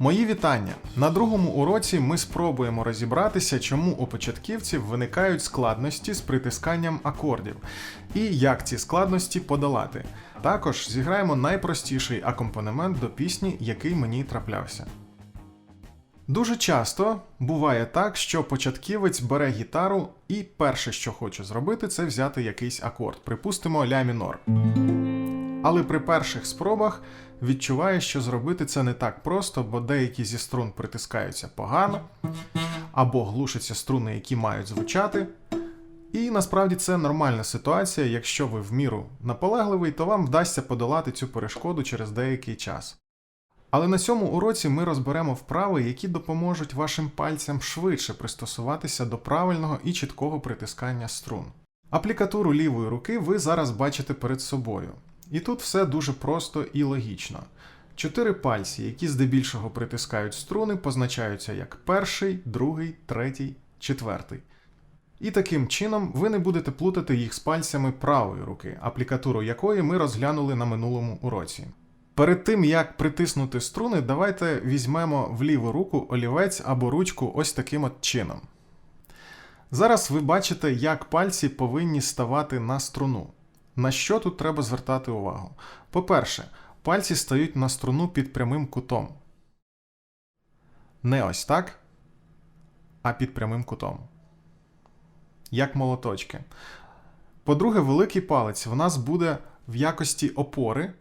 Мої вітання! На другому уроці ми спробуємо розібратися, чому у початківців виникають складності з притисканням акордів і як ці складності подолати. Також зіграємо найпростіший акомпанемент до пісні, який мені траплявся. Дуже часто буває так, що початківець бере гітару і перше, що хоче зробити, це взяти якийсь акорд, припустимо ля мінор. Але при перших спробах відчуває, що зробити це не так просто, бо деякі зі струн притискаються погано, або глушаться струни, які мають звучати. І насправді це нормальна ситуація. Якщо ви в міру наполегливий, то вам вдасться подолати цю перешкоду через деякий час. Але на цьому уроці ми розберемо вправи, які допоможуть вашим пальцям швидше пристосуватися до правильного і чіткого притискання струн. Аплікатуру лівої руки ви зараз бачите перед собою. І тут все дуже просто і логічно. Чотири пальці, які здебільшого притискають струни, позначаються як перший, другий, третій, четвертий. І таким чином ви не будете плутати їх з пальцями правої руки, аплікатуру якої ми розглянули на минулому уроці. Перед тим як притиснути струни, давайте візьмемо в ліву руку олівець або ручку ось таким от чином. Зараз ви бачите, як пальці повинні ставати на струну. На що тут треба звертати увагу? По-перше, пальці стають на струну під прямим кутом. Не ось так, а під прямим кутом. Як молоточки. По-друге, великий палець в нас буде в якості опори.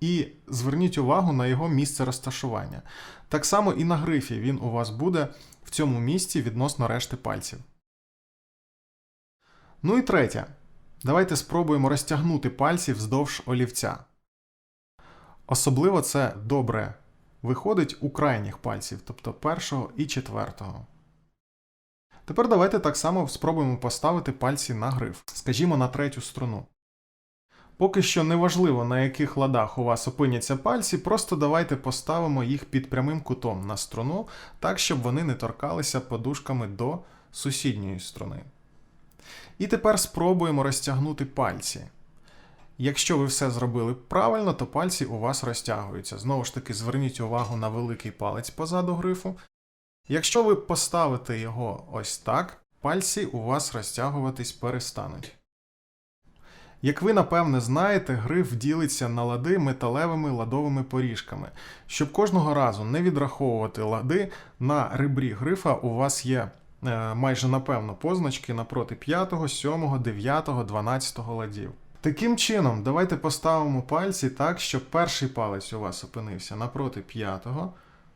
І зверніть увагу на його місце розташування. Так само і на грифі він у вас буде в цьому місці відносно решти пальців. Ну і третє. Давайте спробуємо розтягнути пальці вздовж олівця. Особливо це добре виходить у крайніх пальців, тобто першого і четвертого. Тепер давайте так само спробуємо поставити пальці на гриф, скажімо, на третю струну. Поки що неважливо, на яких ладах у вас опиняться пальці, просто давайте поставимо їх під прямим кутом на струну, так, щоб вони не торкалися подушками до сусідньої струни. І тепер спробуємо розтягнути пальці. Якщо ви все зробили правильно, то пальці у вас розтягуються. Знову ж таки, зверніть увагу на великий палець позаду грифу. Якщо ви поставите його ось так, пальці у вас розтягуватись перестануть. Як ви напевне знаєте, гриф ділиться на лади металевими ладовими поріжками. Щоб кожного разу не відраховувати лади, на ребрі грифа у вас є майже напевно позначки напроти 5, 7, 9, 12 ладів. Таким чином, давайте поставимо пальці так, щоб перший палець у вас опинився напроти 5,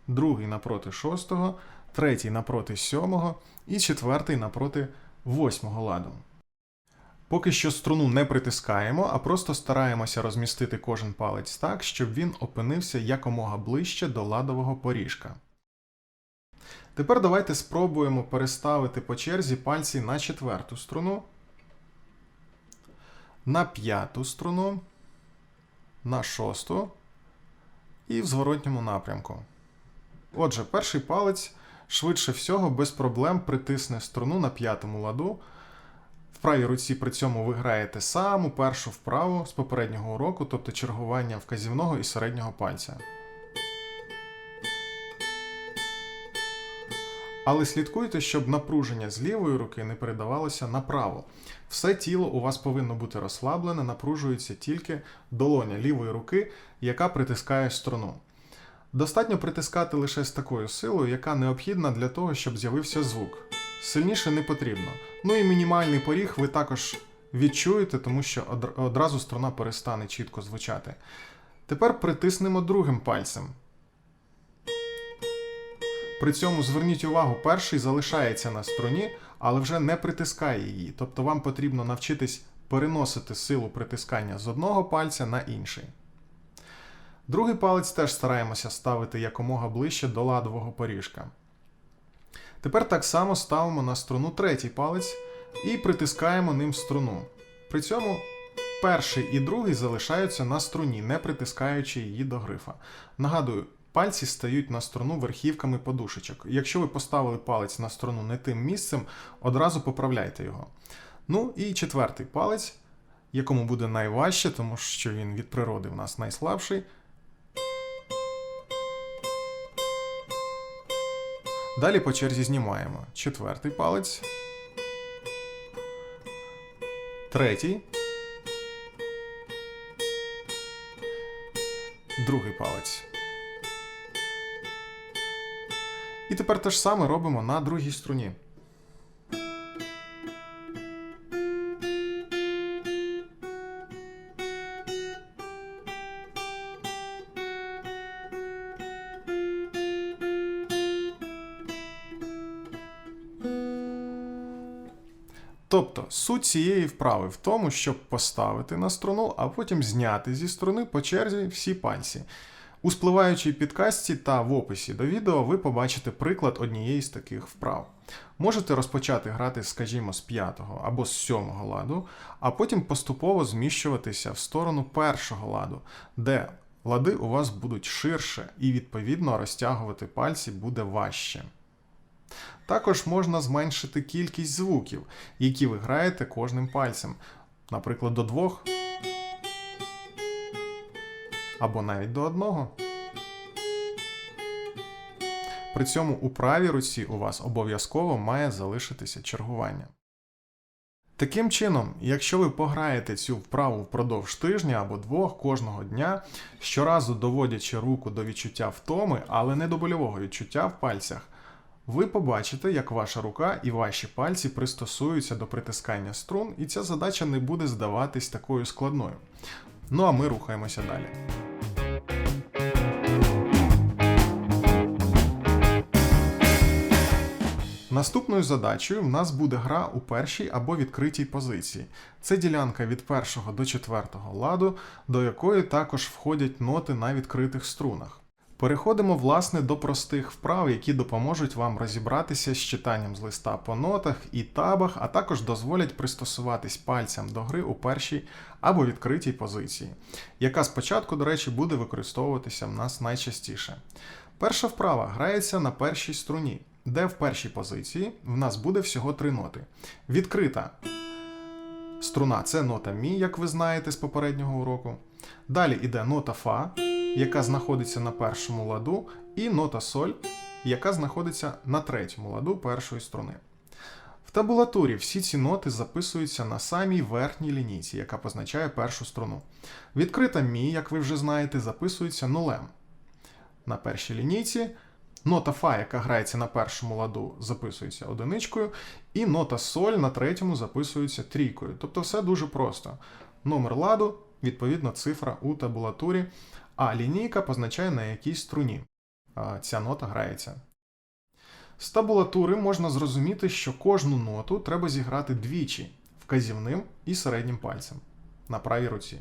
другий напроти 6, третій напроти 7 і четвертий напроти 8 ладу. Поки що струну не притискаємо, а просто стараємося розмістити кожен палець так, щоб він опинився якомога ближче до ладового поріжка. Тепер давайте спробуємо переставити по черзі пальці на четверту струну, на п'яту струну, на шосту і в зворотньому напрямку. Отже, перший палець швидше всього без проблем притисне струну на п'ятому ладу. В правій руці при цьому ви граєте саму першу вправу з попереднього уроку, тобто чергування вказівного і середнього пальця. Але слідкуйте, щоб напруження з лівої руки не передавалося направо. Все тіло у вас повинно бути розслаблене, напружується тільки долоня лівої руки, яка притискає струну. Достатньо притискати лише з такою силою, яка необхідна для того, щоб з'явився звук. Сильніше не потрібно. Ну і мінімальний поріг ви також відчуєте, тому що одразу струна перестане чітко звучати. Тепер притиснемо другим пальцем. При цьому зверніть увагу, перший залишається на струні, але вже не притискає її. Тобто вам потрібно навчитись переносити силу притискання з одного пальця на інший. Другий палець теж стараємося ставити якомога ближче до ладового поріжка. Тепер так само ставимо на струну третій палець і притискаємо ним струну. При цьому перший і другий залишаються на струні, не притискаючи її до грифа. Нагадую, пальці стають на струну верхівками подушечок. Якщо ви поставили палець на струну не тим місцем, одразу поправляйте його. Ну і четвертий палець, якому буде найважче, тому що він від природи в нас найслабший. Далі по черзі знімаємо четвертий палець, третій, другий палець. І тепер те ж саме робимо на другій струні. Тобто суть цієї вправи в тому, щоб поставити на струну, а потім зняти зі струни по черзі всі пальці. У спливаючій підкасті та в описі до відео ви побачите приклад однієї з таких вправ. Можете розпочати грати, скажімо, з п'ятого або з сьомого ладу, а потім поступово зміщуватися в сторону першого ладу, де лади у вас будуть ширше і відповідно розтягувати пальці буде важче. Також можна зменшити кількість звуків, які ви граєте кожним пальцем, наприклад, до двох або навіть до одного. При цьому у правій руці у вас обов'язково має залишитися чергування. Таким чином, якщо ви пограєте цю вправу впродовж тижня або двох кожного дня, щоразу доводячи руку до відчуття втоми, але не до больового відчуття в пальцях, ви побачите, як ваша рука і ваші пальці пристосуються до притискання струн, і ця задача не буде здаватись такою складною. Ну а ми рухаємося далі. Наступною задачею в нас буде гра у першій або відкритій позиції. Це ділянка від першого до четвертого ладу, до якої також входять ноти на відкритих струнах. Переходимо власне до простих вправ, які допоможуть вам розібратися з читанням з листа по нотах і табах, а також дозволять пристосуватись пальцям до гри у першій або відкритій позиції, яка спочатку, до речі, буде використовуватися в нас найчастіше. Перша вправа грається на першій струні, де в першій позиції в нас буде всього три ноти. Відкрита струна це нота Мі, як ви знаєте з попереднього уроку. Далі йде нота Фа яка знаходиться на першому ладу, і нота соль, яка знаходиться на третьому ладу першої струни. В табулатурі всі ці ноти записуються на самій верхній лінійці, яка позначає першу струну. Відкрита мі, як ви вже знаєте, записується нулем. На першій лінійці нота фа, яка грається на першому ладу, записується одиничкою, і нота соль на третьому записується трійкою. Тобто все дуже просто. Номер ладу, відповідно, цифра у табулатурі а лінійка позначає на якій струні ця нота грається. З табулатури можна зрозуміти, що кожну ноту треба зіграти двічі вказівним і середнім пальцем на правій руці,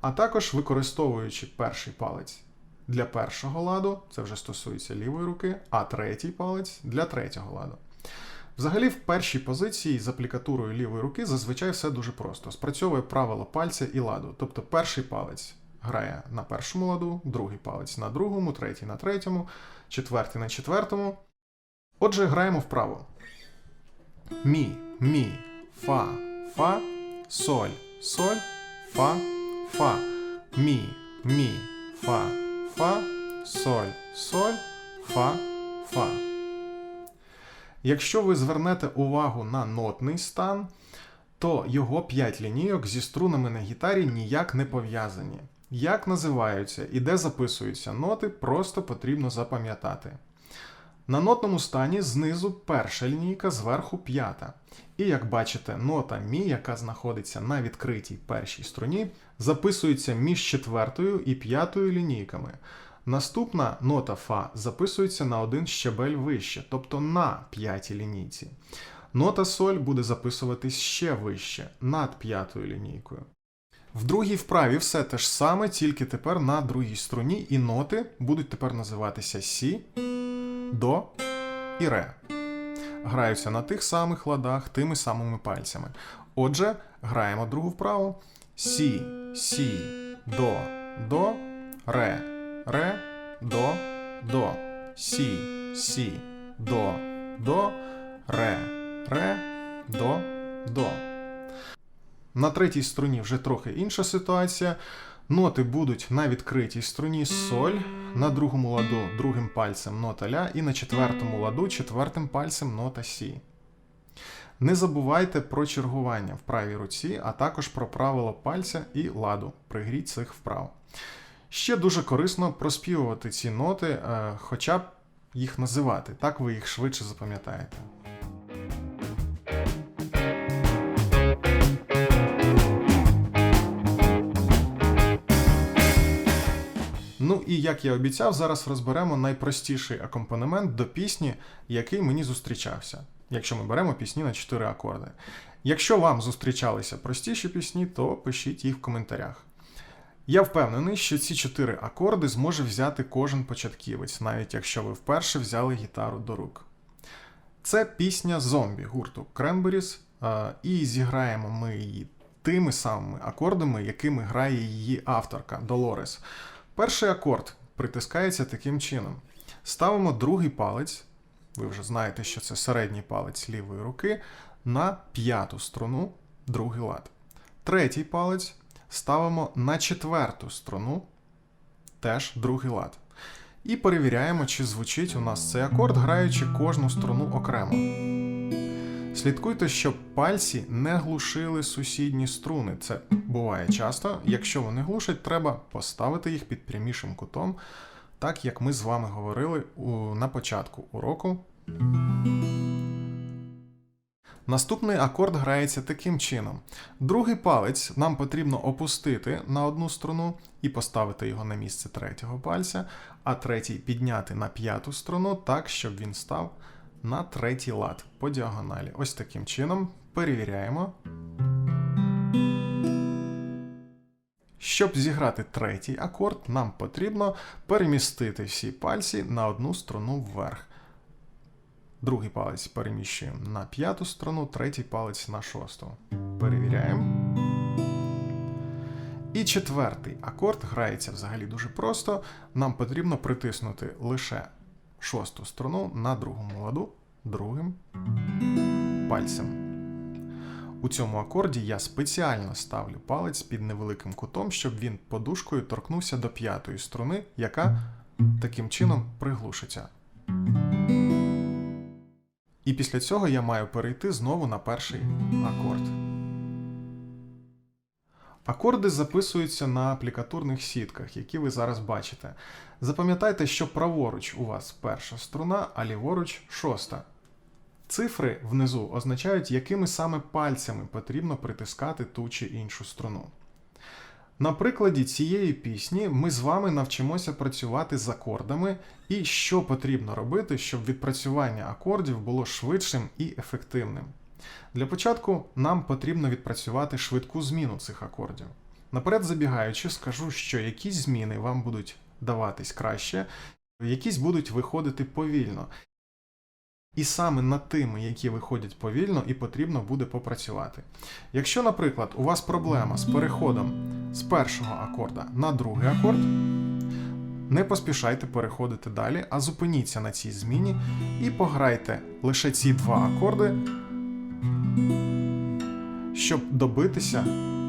а також використовуючи перший палець для першого ладу, це вже стосується лівої руки, а третій палець для третього ладу. Взагалі, в першій позиції з аплікатурою лівої руки зазвичай все дуже просто. Спрацьовує правило пальця і ладу. Тобто перший палець грає на першому ладу, другий палець на другому, третій на третьому, четвертий на четвертому. Отже, граємо вправо. Мі, мі, фа, фа, соль, соль, фа, фа, мі, мі, фа, фа, соль, соль, фа, фа. Якщо ви звернете увагу на нотний стан, то його 5 лінійок зі струнами на гітарі ніяк не пов'язані. Як називаються і де записуються ноти, просто потрібно запам'ятати. На нотному стані знизу перша лінійка, зверху п'ята. І як бачите, нота Мі, яка знаходиться на відкритій першій струні, записується між четвертою і п'ятою лінійками. Наступна нота Фа записується на один щебель вище, тобто на п'ятій лінійці. Нота Соль буде записуватись ще вище, над п'ятою лінійкою. В другій вправі все те ж саме, тільки тепер на другій струні, і ноти будуть тепер називатися Сі, До і Ре. Граються на тих самих ладах, тими самими пальцями. Отже, граємо другу вправу. Сі, Сі, До, До, Ре, Ре, До, До. Сі, Сі, До, До, Ре, Ре, До, До. На третій струні вже трохи інша ситуація. Ноти будуть на відкритій струні соль, на другому ладу другим пальцем нота ля і на четвертому ладу четвертим пальцем нота сі. Не забувайте про чергування в правій руці, а також про правило пальця і ладу. Пригріть цих вправ. Ще дуже корисно проспівувати ці ноти, е, хоча б їх називати, так ви їх швидше запам'ятаєте. Ну і як я обіцяв, зараз розберемо найпростіший акомпанемент до пісні, який мені зустрічався, якщо ми беремо пісні на 4 акорди. Якщо вам зустрічалися простіші пісні, то пишіть їх в коментарях. Я впевнений, що ці чотири акорди зможе взяти кожен початківець, навіть якщо ви вперше взяли гітару до рук. Це пісня зомбі гурту Cranberries, е, і зіграємо ми її тими самими акордами, якими грає її авторка Долорес. Перший акорд притискається таким чином. Ставимо другий палець, ви вже знаєте, що це середній палець лівої руки, на п'яту струну, другий лад. Третій палець ставимо на четверту струну, теж другий лад. І перевіряємо, чи звучить у нас цей акорд, граючи кожну струну окремо. Слідкуйте, щоб пальці не глушили сусідні струни. Це буває часто. Якщо вони глушать, треба поставити їх під прямішим кутом, так як ми з вами говорили на початку уроку. Наступний акорд грається таким чином. Другий палець нам потрібно опустити на одну струну і поставити його на місце третього пальця, а третій підняти на п'яту струну так, щоб він став на третій лад по діагоналі. Ось таким чином перевіряємо. Щоб зіграти третій акорд, нам потрібно перемістити всі пальці на одну струну вверх. Другий палець переміщуємо на п'яту струну, третій палець на шосту. Перевіряємо. І четвертий акорд грається взагалі дуже просто. Нам потрібно притиснути лише шосту струну на другому ладу другим пальцем. У цьому акорді я спеціально ставлю палець під невеликим кутом, щоб він подушкою торкнувся до п'ятої струни, яка таким чином приглушиться. І після цього я маю перейти знову на перший акорд. Акорди записуються на аплікатурних сітках, які ви зараз бачите. Запам'ятайте, що праворуч у вас перша струна, а ліворуч шоста. Цифри внизу означають, якими саме пальцями потрібно притискати ту чи іншу струну. На прикладі цієї пісні ми з вами навчимося працювати з акордами і що потрібно робити, щоб відпрацювання акордів було швидшим і ефективним. Для початку нам потрібно відпрацювати швидку зміну цих акордів. Наперед забігаючи, скажу, що якісь зміни вам будуть даватись краще, якісь будуть виходити повільно. І саме над тими, які виходять повільно, і потрібно буде попрацювати. Якщо, наприклад, у вас проблема з переходом з першого акорда на другий акорд, не поспішайте переходити далі, а зупиніться на цій зміні і пограйте лише ці два акорди, щоб добитися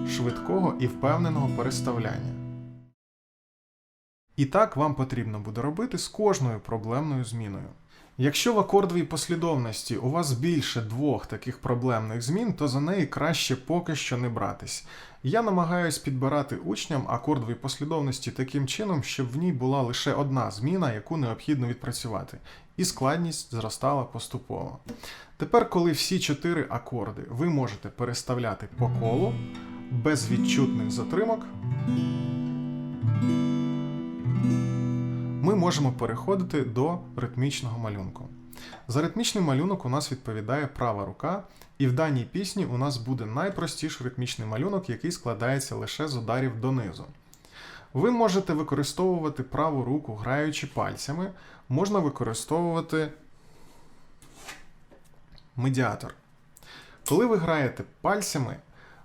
швидкого і впевненого переставляння. І так вам потрібно буде робити з кожною проблемною зміною. Якщо в акордовій послідовності у вас більше двох таких проблемних змін, то за неї краще поки що не братись. Я намагаюсь підбирати учням акордові послідовності таким чином, щоб в ній була лише одна зміна, яку необхідно відпрацювати, і складність зростала поступово. Тепер, коли всі чотири акорди ви можете переставляти по колу без відчутних затримок, можемо переходити до ритмічного малюнку. За ритмічний малюнок у нас відповідає права рука, і в даній пісні у нас буде найпростіший ритмічний малюнок, який складається лише з ударів донизу. Ви можете використовувати праву руку, граючи пальцями, можна використовувати медіатор. Коли ви граєте пальцями,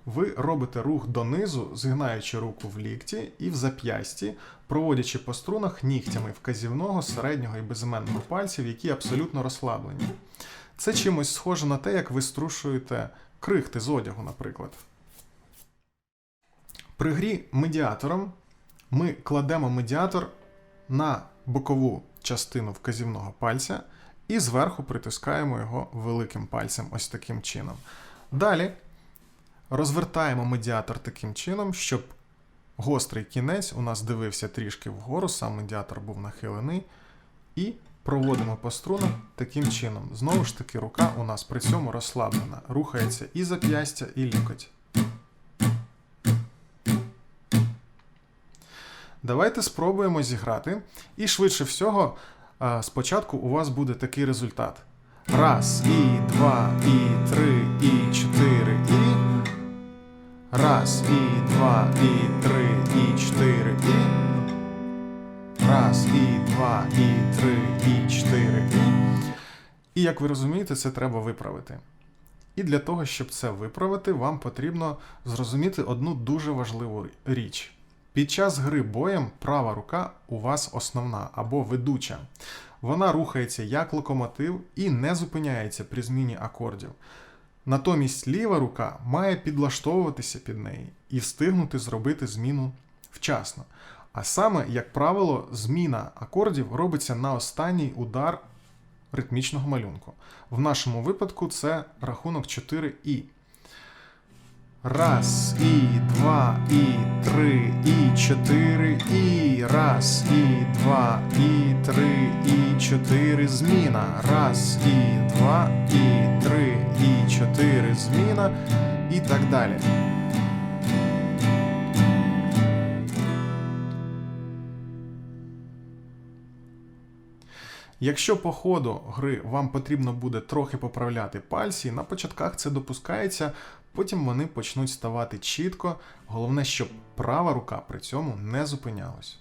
ви робите рух донизу, згинаючи руку в лікті і в зап'ясті, проводячи по струнах нігтями вказівного, середнього і безіменного пальців, які абсолютно розслаблені. Це чимось схоже на те, як ви струшуєте крихти з одягу, наприклад. При грі медіатором ми кладемо медіатор на бокову частину вказівного пальця і зверху притискаємо його великим пальцем ось таким чином. Далі розвертаємо медіатор таким чином, щоб гострий кінець у нас дивився трішки вгору, сам медіатор був нахилений. І проводимо по струнах таким чином. Знову ж таки, рука у нас при цьому розслаблена. Рухається і зап'ястя, і лікоть. Давайте спробуємо зіграти. І швидше всього, спочатку у вас буде такий результат. Раз, і два, і три, і. Раз, і два, і три, і чотири, і. Раз, і два, і три, і чотири, і. І як ви розумієте, це треба виправити. І для того, щоб це виправити, вам потрібно зрозуміти одну дуже важливу річ. Під час гри боєм права рука у вас основна або ведуча. Вона рухається як локомотив і не зупиняється при зміні акордів. Натомість ліва рука має підлаштовуватися під неї і встигнути зробити зміну вчасно. А саме, як правило, зміна акордів робиться на останній удар ритмічного малюнку. В нашому випадку це рахунок 4 і. Раз, і два, і три, і чотири, і раз, і два, і три, і чотири зміна. Раз, і два, і три, і чотири зміна, і так далі. Якщо по ходу гри вам потрібно буде трохи поправляти пальці, на початках це допускається, потім вони почнуть ставати чітко. Головне, щоб права рука при цьому не зупинялась.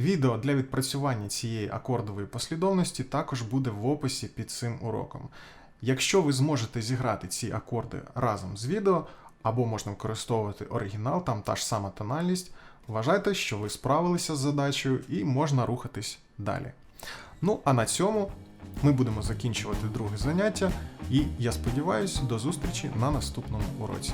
Відео для відпрацювання цієї акордової послідовності також буде в описі під цим уроком. Якщо ви зможете зіграти ці акорди разом з відео, або можна використовувати оригінал, там та ж сама тональність, вважайте, що ви справилися з задачею і можна рухатись далі. Ну, а на цьому ми будемо закінчувати друге заняття, і я сподіваюся, до зустрічі на наступному уроці.